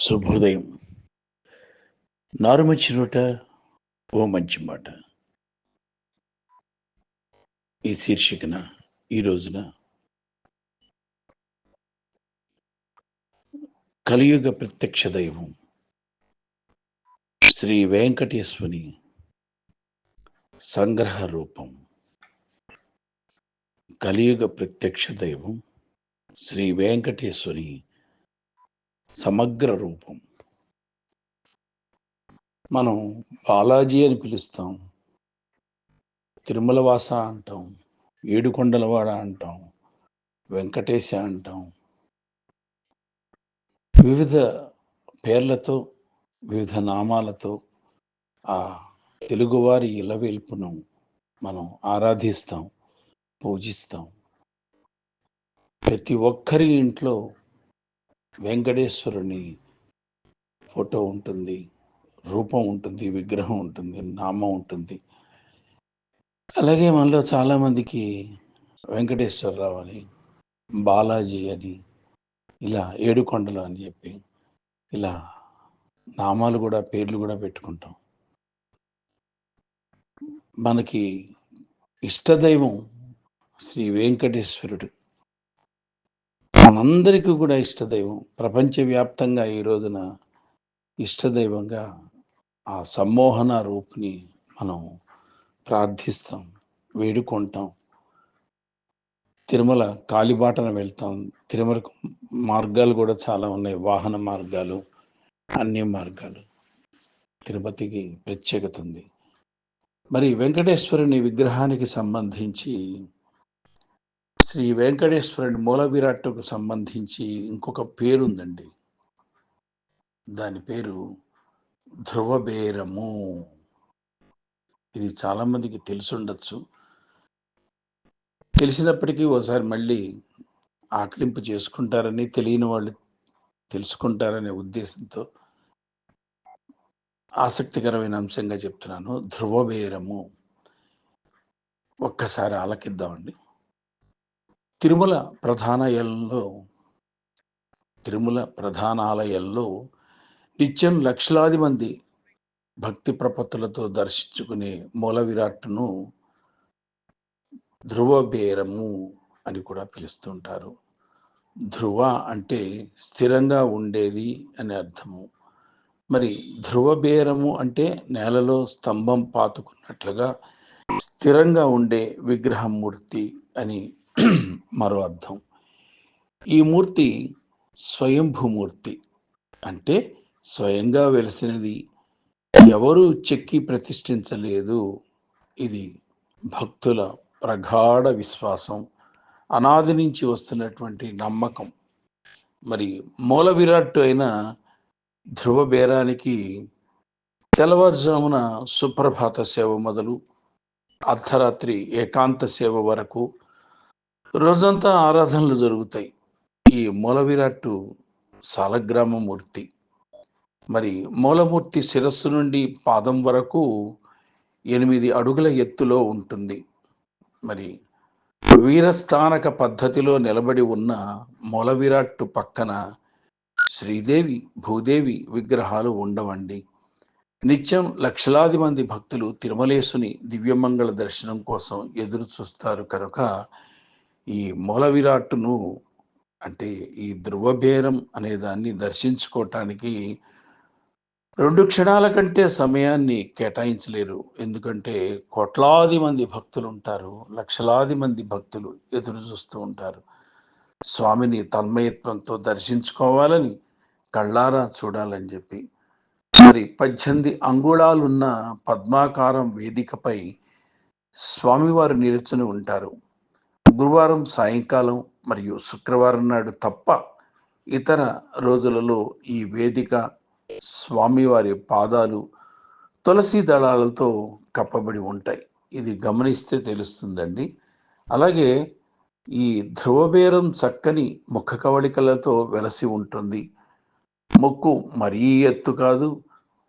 శుభోదయం. నారుమంచి నోట ఓ మంచి మాట. ఈ శీర్షికన ఈ రోజున కలియుగ ప్రత్యక్ష దైవం శ్రీ వెంకటేశ్వని సంగ్రహ రూపం. కలియుగ ప్రత్యక్ష దైవం శ్రీ వెంకటేశ్వరి సమగ్ర రూపం. మనం బాలాజీ అని పిలుస్తాం. తిరుమలవాస అంటాం. ఏడుకొండలవాడ అంటాం. వెంకటేశ అంటాం. వివిధ పేర్లతో వివిధ నామాలతో ఆ తెలుగువారి ఇలవేల్పును మనం ఆరాధిస్తాం పూజిస్తాం. ప్రతి ఒక్కరి ఇంట్లో వెంకటేశ్వరుని ఫోటో ఉంటుంది రూపం ఉంటుంది విగ్రహం ఉంటుంది నామం ఉంటుంది. అలాగే మనలో చాలామందికి వెంకటేశ్వరరావు అని బాలాజీ అని ఇలా ఏడుకొండలు అని చెప్పి ఇలా నామాలు కూడా పేర్లు కూడా పెట్టుకుంటాం. మనకి ఇష్టదైవం శ్రీ వెంకటేశ్వరుడు. మనందరికీ కూడా ఇష్టదైవం. ప్రపంచవ్యాప్తంగా ఈ రోజున ఇష్టదైవంగా ఆ సమ్మోహన రూపుని మనం ప్రార్థిస్తాం వేడుకుంటాం. తిరుమల కాలిబాటన వెళ్తాం. తిరుమలకు మార్గాలు కూడా చాలా ఉన్నాయి. వాహన మార్గాలు అన్ని మార్గాలు. తిరుపతికి ప్రత్యేకత ఉంది. మరి వెంకటేశ్వరుని విగ్రహానికి సంబంధించి శ్రీ వెంకటేశ్వరుని మూల విరాట్టుకు సంబంధించి ఇంకొక పేరు ఉందండి దాని పేరు ధ్రువబేరము. ఇది చాలామందికి తెలిసుండొచ్చు. తెలిసినప్పటికీ ఒకసారి మళ్ళీ ఆకలింపు చేసుకుంటారని తెలియని వాళ్ళు తెలుసుకుంటారనే ఉద్దేశంతో ఆసక్తికరమైన అంశంగా చెప్తున్నాను. ధ్రువబేరము. ఒక్కసారి ఆలకిద్దామండి. తిరుమల ప్రధానాలయంలో తిరుమల ప్రధానాలయంలో నిత్యం లక్షలాది మంది భక్తి ప్రపత్తులతో దర్శించుకునే మూల విరాట్ను ధ్రువబేరము అని కూడా పిలుస్తుంటారు. ధ్రువ అంటే స్థిరంగా ఉండేది అని అర్థము. మరి ధ్రువబేరము అంటే నేలలో స్తంభం పాతుకున్నట్లుగా స్థిరంగా ఉండే విగ్రహమూర్తి అని మరో అర్థం. ఈ మూర్తి స్వయంభూమూర్తి. అంటే స్వయంగా వెలిసినది ఎవరు చెక్కి ప్రతిష్ఠించలేదు. ఇది భక్తుల ప్రగాఢ విశ్వాసం అనాది నుంచి వస్తున్నటువంటి నమ్మకం. మరి మూల విరాట్టు అయిన ధ్రువ బేరానికి తెల్లవారుజామున సుప్రభాత సేవ మొదలు అర్ధరాత్రి ఏకాంత సేవ వరకు రోజంతా ఆరాధనలు జరుగుతాయి. ఈ మూలవిరాట్టు సాలగ్రామ మూర్తి మరి మూలమూర్తి శిరస్సు నుండి పాదం వరకు ఎనిమిది అడుగుల ఎత్తులో ఉంటుంది. మరి వీరస్థానక పద్ధతిలో నిలబడి ఉన్న మూల విరాట్టు పక్కన శ్రీదేవి భూదేవి విగ్రహాలు ఉండవండి. నిత్యం లక్షలాది మంది భక్తులు తిరుమలేశుని దివ్యమంగళ దర్శనం కోసం ఎదురు చూస్తారు కనుక ఈ మూల విరాట్ను అంటే ఈ ధ్రువభేరం అనే దాన్ని దర్శించుకోవటానికి రెండు క్షణాల కంటే సమయాన్ని కేటాయించలేరు. ఎందుకంటే కోట్లాది మంది భక్తులు ఉంటారు లక్షలాది మంది భక్తులు ఎదురు చూస్తూ ఉంటారు. స్వామిని తన్మయత్వంతో దర్శించుకోవాలని కళ్ళారా చూడాలని చెప్పి. మరి పద్దెనిమిది అంగుళాలున్న పద్మాకారం వేదికపై స్వామివారు నిలుచుని ఉంటారు. గురువారం సాయంకాలం మరియు శుక్రవారం నాడు తప్ప ఇతర రోజులలో ఈ వేదిక స్వామివారి పాదాలు తులసి దళాలతో కప్పబడి ఉంటాయి. ఇది గమనిస్తే తెలుస్తుందండి. అలాగే ఈ ధ్రువబేరం చక్కని ముఖ కవళికలతో వెలసి ఉంటుంది. ముక్కు మరీ ఎత్తు కాదు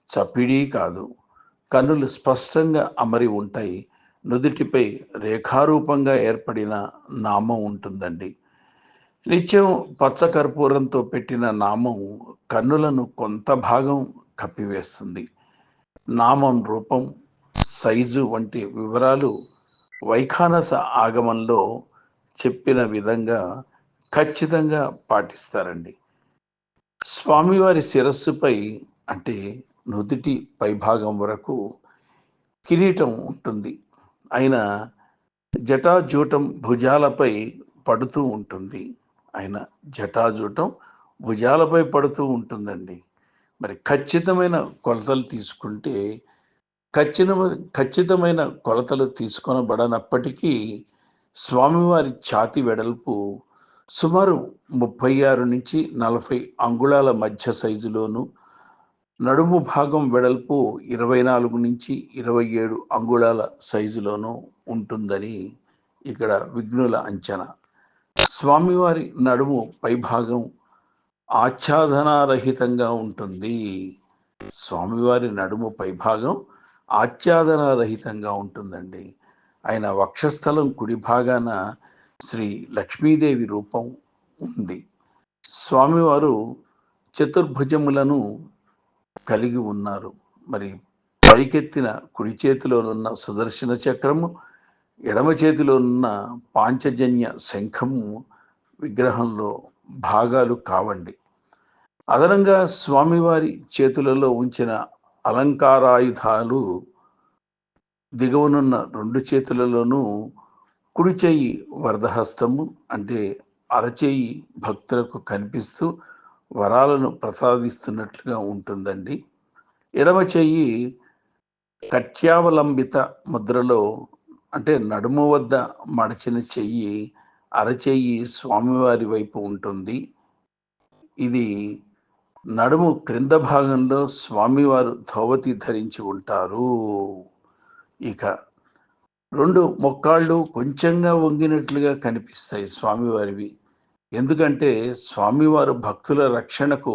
చపిడీ కాదు. కన్నులు స్పష్టంగా అమరి ఉంటాయి. నుదుటిపై రేఖారూపంగా ఏర్పడిన నామం ఉంటుందండి. నిత్యం పచ్చ కర్పూరంతో పెట్టిన నామం కన్నులను కొంత భాగం కప్పివేస్తుంది. నామం రూపం సైజు వంటి వివరాలు వైఖానస ఆగమంలో చెప్పిన విధంగా ఖచ్చితంగా పాటిస్తారండి. స్వామివారి శిరస్సుపై అంటే నుదుటి పైభాగం వరకు కిరీటం ఉంటుంది. ఆయన జటాజూటం భుజాలపై పడుతూ ఉంటుంది. ఆయన జటాజూటం భుజాలపై పడుతూ ఉంటుందండి. మరి ఖచ్చితమైన కొలతలు తీసుకుంటే ఖచ్చితమైన ఖచ్చితమైన కొలతలు తీసుకొనబడనప్పటికీ స్వామివారి ఛాతి వెడల్పు సుమారు ముప్పై ఆరు నుంచి నలభై అంగుళాల మధ్య సైజులోను నడుము భాగం వెడల్పు ఇరవై నాలుగు నుంచి ఇరవై ఏడు అంగుళాల సైజులోనూ ఉంటుందని ఇక్కడ విఘ్నుల అంచనా. స్వామివారి నడుము పైభాగం ఆచ్ఛాదనారహితంగా ఉంటుంది. స్వామివారి నడుము పైభాగం ఆచ్ఛాదనారహితంగా ఉంటుందండి. ఆయన వక్షస్థలం కుడి భాగాన శ్రీ లక్ష్మీదేవి రూపం ఉంది. స్వామివారు చతుర్భుజములను కలిగి ఉన్నారు. మరి పైకెత్తిన కుడి చేతిలోనున్న సుదర్శన చక్రము ఎడమ చేతిలోనున్న పాంచజన్య శంఖము విగ్రహంలో భాగాలు కావండి. అదనంగా స్వామివారి చేతులలో ఉంచిన అలంకారాయుధాలు దిగువనున్న రెండు చేతులలోనూ కుడి చేయి వరదహస్తము అంటే అరచేయి భక్తులకు కనిపిస్తూ వరాలను ప్రసాదిస్తున్నట్లుగా ఉంటుందండి. ఎడమ చెయ్యి కట్యావలంబిత ముద్రలో అంటే నడుము వద్ద మడచిన చెయ్యి అరచెయ్యి స్వామివారి వైపు ఉంటుంది. ఇది నడుము క్రింద భాగంలో స్వామివారు ధోవతి ధరించి ఉంటారు. ఇక రెండు మొక్కాళ్ళు కొంచెంగా వంగినట్లుగా కనిపిస్తాయి స్వామివారివి. ఎందుకంటే స్వామివారు భక్తుల రక్షణకు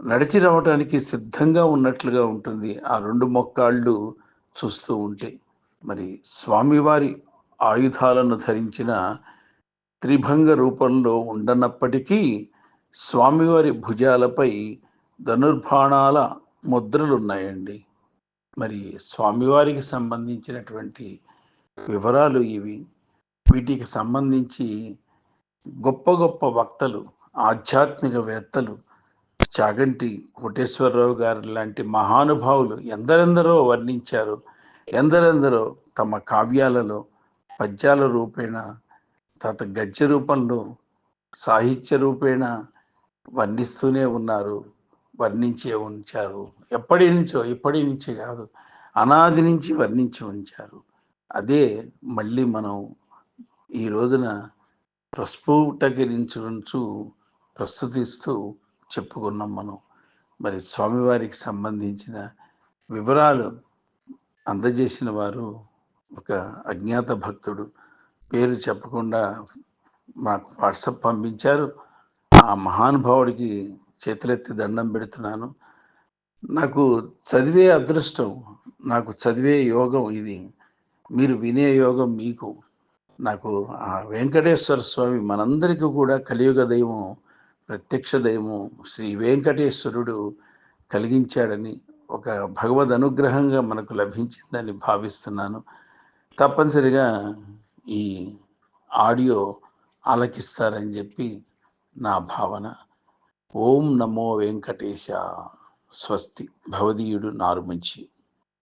నడిచి రావడానికి సిద్ధంగా ఉన్నట్లుగా ఉంటుంది. ఆ రెండు మొక్కాళ్ళు చూస్తూ ఉంటే మరి స్వామివారి ఆయుధాలను ధరించిన త్రిభంగ రూపంలో ఉండనప్పటికీ స్వామివారి భుజాలపై ధనుర్బాణాల ముద్రలు ఉన్నాయండి మరి స్వామివారికి సంబంధించినటువంటి వివరాలు ఇవి. వీటికి సంబంధించి గొప్ప గొప్ప వక్తలు ఆధ్యాత్మికవేత్తలు చాగంటి కోటేశ్వరరావు గారు లాంటి మహానుభావులు ఎందరెందరో వర్ణించారు. ఎందరెందరో తమ కావ్యాలలో పద్యాల రూపేణ తత గద్య రూపంలో సాహిత్య రూపేణ వర్ణిస్తూనే ఉన్నారు వర్ణించే ఉంచారు. ఎప్పటి నుంచో ఇప్పటి నుంచి కాదు అనాది నుంచి వర్ణించి ఉంచారు. అదే మళ్ళీ మనం ఈ రోజున ప్రస్ఫుటకరించు ప్రస్తుతిస్తూ చెప్పుకున్నాం మనం. మరి స్వామివారికి సంబంధించిన వివరాలు అందజేసిన వారు ఒక అజ్ఞాత భక్తుడు. పేరు చెప్పకుండా మాకు వాట్సప్ పంపించారు. ఆ మహానుభావుడికి చేతులెత్తి దండం పెడుతున్నాను. నాకు చదివే అదృష్టం నాకు చదివే యోగం ఇది. మీరు వినే యోగం మీకు. నాకు ఆ వెంకటేశ్వర స్వామి మనందరికీ కూడా కలియుగ దైవం ప్రత్యక్ష దైవం శ్రీ వెంకటేశ్వరుడు కలిగించాడని ఒక భగవద్ అనుగ్రహంగా మనకు లభించిందని భావిస్తున్నాను. తప్పనిసరిగా ఈ ఆడియో ఆలకిస్తారని చెప్పి నా భావన. ఓం నమో వెంకటేశ. స్వస్తి. భవదీయుడు నారుమంచి